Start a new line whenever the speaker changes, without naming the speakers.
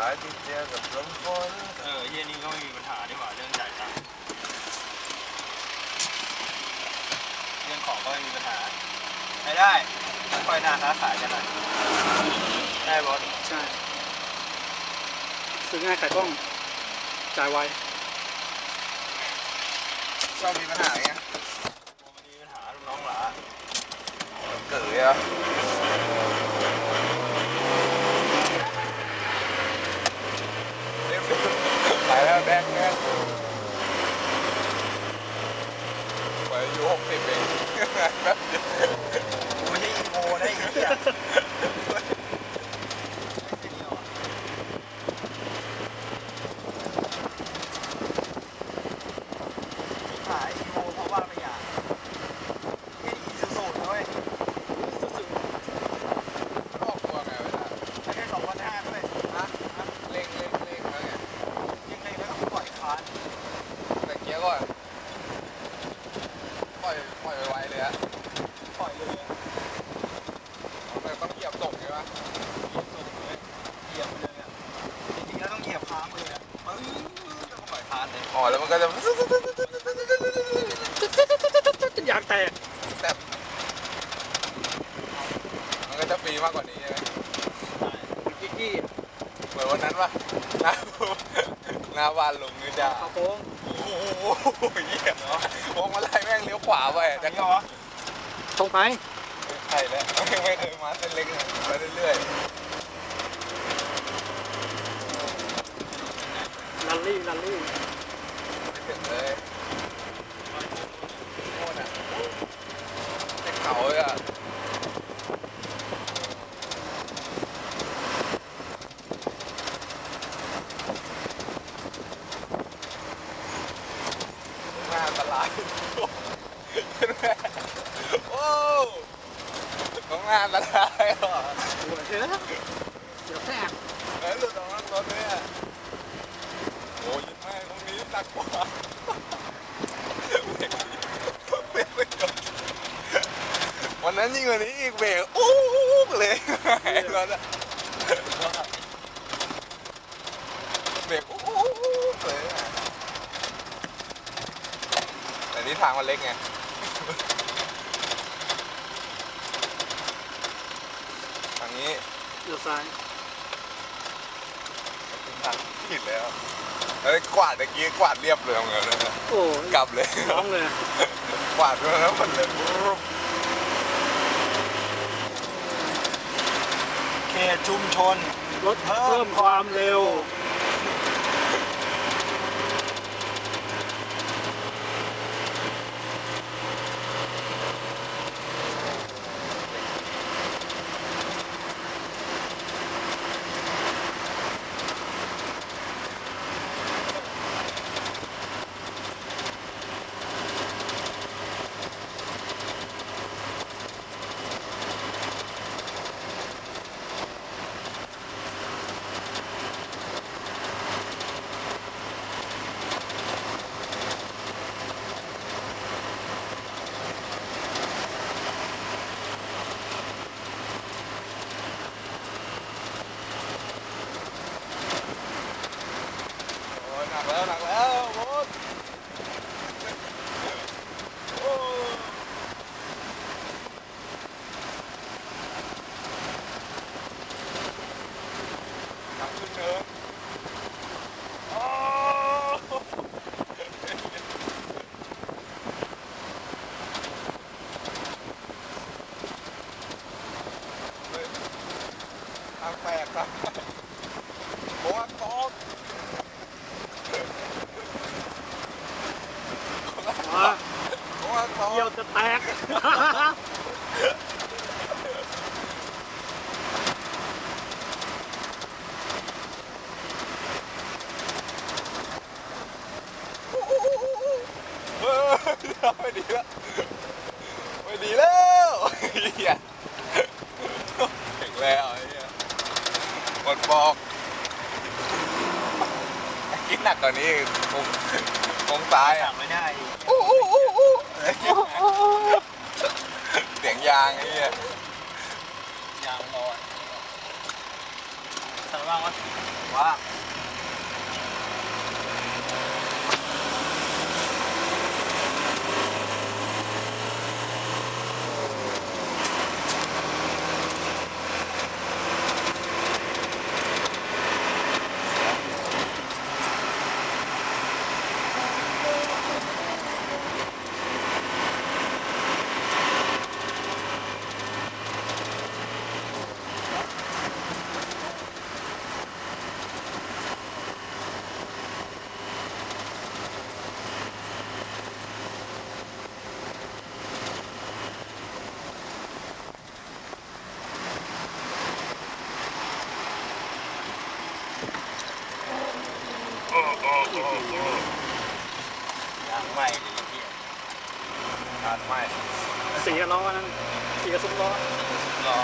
หลายที่เจอกับลมฝนเอ
อเย็นนี้ก็ไม่มีปัญหาดีกว่าเรื่องจ่ายตังเรื่องของก็ไม่มีปัญหาไช้ได้ค่อยน่าค้าขายกันหน่อยได้บอส
ใช่ ซื้อง่ายขายกล้อง จ่ายไว
ชอบมีปัญหาไง
มีปัญหาลูกน้องหลา
เกิดเหรอ อายุหกสิบเองแบบเดียว
กูไม่ใช่อีโมนะไอ้เหี้ยขายอีโมเพราะว่าไม่อยากแค่อีซูซูนะเว้ย
ออกตัวไงวะ
ไม่ใช่สองพันห้าด้วย
ฮะเร่งเร่งเร่งแล้วไง
ยังไงแล้วก็ปล่อยคาน
แต่เกียร์ก่อนปล่อยปล่อยไวๆเลยอะ
ปล่อยเลยอะ
แต่ต้องเหยียบตกใช่ปะ
เหยียบส่งเลยเหยียบไปเลยอะจริงๆแล้วต้องเหยียบค้างไปเลยอะปึ้งแล้วก็ปล่อย
คานเลยอ๋อแล้วมันก็
จะอยากแตก
แต่มันก็จะฟรีมากกว่านี้ใช่ไหม
กิ๊กกี้
เหมือนวันนั้นปะหน้าหน้าบ้านลุงนี่จ้าเขา
โค้ง
โอ้โหเหี้ยเนาะวงมาไล่แม่งเลี้ยวขวาไปอัแต่นนี้ก็เ
หรอ
ตรงไป
ใช่แล้วไม่เคยมาเส้นเล็กเลยไปเรื่อย
ลันลี่ลันลี่ๆไม่
ถึงเลยโน่นอะเป็นเขาเลยอะหน้าอันตรายโอ้ตรงหน้าอันตรายอะ
หัวเชื้อเดี๋ยวแทก
แล้วหลุดออกมารถเนี่ยอ้ยยิ้มแม่ตรงนี้ หนักกว่าเบรกไม่จบวันนั้นยิ่งกว่านี้อีกเบรกอู้เลยรถอะเบรกอู้เลยแต่นี่ทางมันเล็กไงทางนี้
เดี๋ยวซ้าย
ทางผิดแล้ว เฮ้ยกวาดตะกี้กวาดเรียบเลยเหมือนกันเลย
โอ้ยกล
ับเลยร้อง
เลย
กวาดไปแล้วมันเลย
เขตชุมชน
รถเพิ่มความเร็ว
โอ้ย หนักแล้วหนักแล้วโอ้ยทางขึ้นเนินโอ้ทางแปลกครับโบ๊ทโบ๊ท มา โบ๊ทโบ๊ เดี่ยว
ทจะแตก
เฮ้ยไม่ดีแล้วไม่ดีแล้วเฮียถึงแล้วไอ้เฮียหมดบอกกินหนักกว่านี้คงคงตายสั่อ
ะงไม่ได้อู้อู้อู้อู้
เสียงยางไอ้เหี้ย
ยางลอยสั่งว่างวะว่าง ยางไหม้เลยพี่
การไหม้
สีล้อนั้นสีกับสุนล้อ
รอ